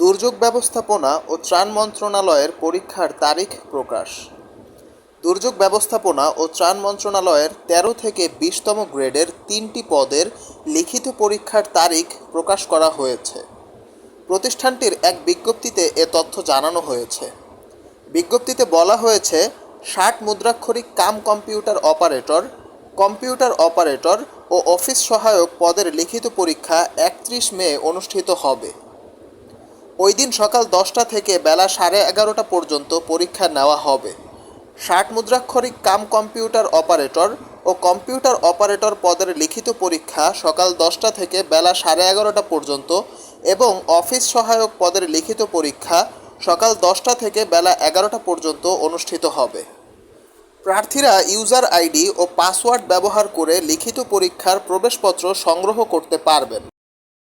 দুর্যোগ ব্যবস্থাপনা ও ত্রাণ মন্ত্রণালয়ের পরীক্ষার তারিখ প্রকাশ। দুর্যোগ ব্যবস্থাপনা ও ত্রাণ মন্ত্রণালয়ের তেরো থেকে বিশতম গ্রেডের তিনটি পদের লিখিত পরীক্ষার তারিখ প্রকাশ করা হয়েছে। প্রতিষ্ঠানটির এক বিজ্ঞপ্তিতে এ তথ্য জানানো হয়েছে। বিজ্ঞপ্তিতে বলা হয়েছে, ষাট মুদ্রাক্ষরিক cum computer operator computer operator ও অফিস সহায়ক পদের লিখিত পরীক্ষা একত্রিশ মে অনুষ্ঠিত হবে। ওই দিন সকাল দশটা থেকে বেলা সাড়ে এগারোটা পর্যন্ত পরীক্ষা নেওয়া হবে। ষাট মুদ্রাক্ষরিক কাম কম্পিউটার অপারেটর ও কম্পিউটার অপারেটর পদের লিখিত পরীক্ষা সকাল দশটা থেকে বেলা সাড়ে এগারোটা পর্যন্ত এবং অফিস সহায়ক পদের লিখিত পরীক্ষা সকাল দশটা থেকে বেলা এগারোটা পর্যন্ত অনুষ্ঠিত হবে। প্রার্থীরা ইউজার আইডি ও পাসওয়ার্ড ব্যবহার করে লিখিত পরীক্ষার প্রবেশপত্র সংগ্রহ করতে পারবেন।